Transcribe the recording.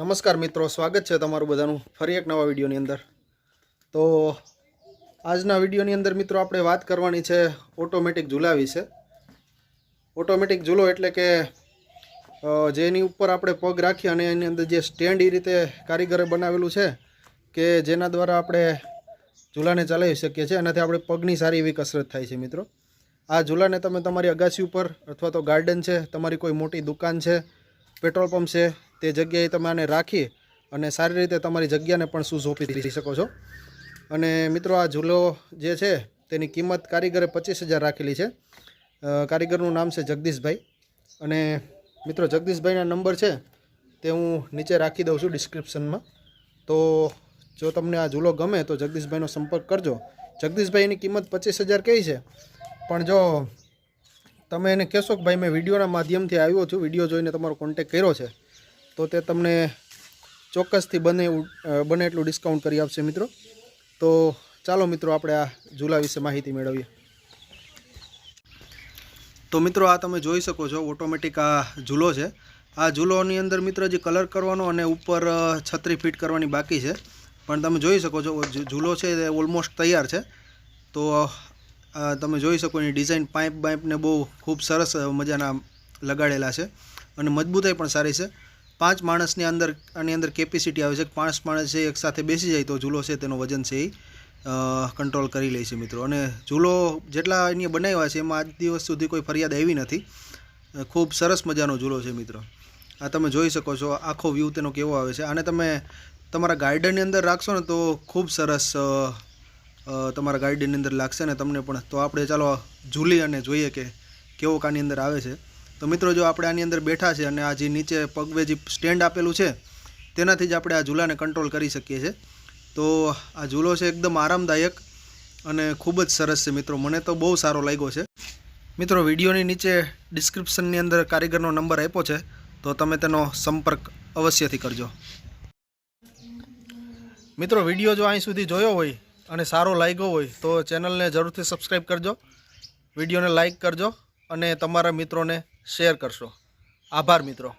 નમસ્કાર મિત્રો, સ્વાગત છે તમારું બધાનું ફરી એક નવા વિડીયોની અંદર. તો આજના વિડીયોની અંદર મિત્રો આપણે વાત કરવાની છે ઓટોમેટિક ઝૂલા વિશે. ઓટોમેટિક ઝૂલો એટલે કે જેની ઉપર આપણે પગ રાખીએ અને એની અંદર જે સ્ટેન્ડ એ રીતે કારીગરે બનાવેલું છે કે જેના દ્વારા આપણે ઝૂલાને ચલાવી શકીએ છીએ. એનાથી આપણે પગની સારી એવી કસરત થાય છે મિત્રો. આ ઝૂલાને તમે તમારી અગાસી ઉપર અથવા તો ગાર્ડન છે, તમારી કોઈ મોટી દુકાન છે, પેટ્રોલ પંપ છે તે જગ્યાએ તમે આને રાખી અને સારી રીતે તમારી જગ્યાને પણ સુશોભિત કરી શકો છો. અને મિત્રો, આ ઝૂલો જે છે, તેની કિંમત કારીગરે પચીસ હજાર રાખેલી છે. કારીગરનું નામ છે જગદીશભાઈ. અને મિત્રો, જગદીશભાઈના નંબર છે, તે હું નીચે રાખી દઉં છું ડિસ્ક્રિપ્શનમાં. તો જો તમને આ ઝૂલો ગમે, તો જગદીશભાઈનો સંપર્ક કરજો. જગદીશભાઈની કિંમત પચીસ હજાર કહી છે? પણ જો તમે એને કહેશો કે, ભાઈ, મેં વિડીયોના માધ્યમથી આવ્યો છું, વીડિયો જોઈને તમારો કોન્ટેક કર્યો છે. તો તે તમને ચોક્કસથી બને બને એટલું ડિસ્કાઉન્ટ કરી આપશે મિત્રો. તો ચાલો મિત્રો આપણે આ ઝૂલા વિશે માહિતી મેળવીએ. તો મિત્રો આ તમે જોઈ શકો છો ઓટોમેટિક આ ઝૂલો છે. આ ઝૂલોની અંદર મિત્રો જે કલર કરવાનો અને ઉપર છત્રી ફિટ કરવાની બાકી છે. પણ તમે જોઈ શકો છો ઝૂલો છે તે ઓલમોસ્ટ તૈયાર છે. તો તમે જોઈ શકો એની ડિઝાઇન પાઇપ બાઇપને બહુ ખૂબ સરસ મજાના લગાડેલા છે. અને મજબૂતાઈ પણ સારી છે. પાંચ માણસની અંદર, આની અંદર કેપેસિટી આવે છે. પાંચ માણસ છે એક સાથે બેસી જાય તો ઝૂલો છે, તેનો વજન છે એ કંટ્રોલ કરી લે છે મિત્રો. અને ઝૂલો જેટલા એની બનાવ્યા છે, એમાં આજ દિવસ સુધી કોઈ ફરિયાદ આવી નથી. ખૂબ સરસ મજાનો ઝૂલો છે મિત્રો. આ તમે જોઈ શકો છો, આખો વ્યૂ તેનો કેવો આવે છે. આને તમે તમારા ગાર્ડનની અંદર રાખશો ને તો ખૂબ સરસ તમારા ગાર્ડનની અંદર લાગશે ને તમને પણ. તો આપણે ચાલો ઝૂલી અને જોઈએ કે કેવો કાની અંદર આવે છે. તો મિત્રો જો આપણે આની અંદર બેઠા છે અને આ જે નીચે પગવે જે સ્ટેન્ડ આપેલું છે, તેનાથી જ આપણે આ ઝૂલાને કંટ્રોલ કરી શકીએ છીએ. તો આ ઝૂલો છે એકદમ આરામદાયક અને ખૂબ જ સરસ છે મિત્રો. મને તો બહુ સારો લાગ્યો છે. મિત્રો, વિડીયોની નીચે ડિસ્ક્રિપ્શનની અંદર કારીગરનો નંબર આપ્યો છે, તો તમે તેનો સંપર્ક અવશ્યથી કરજો. મિત્રો, વીડિયો જો અહીં સુધી જોયો હોય અને સારો લાગ્યો હોય, તો ચેનલને જરૂરથી સબસ્ક્રાઈબ કરજો. વિડીયોને લાઈક કરજો અને તમારા મિત્રોને શેર કરશો. આભાર મિત્રો.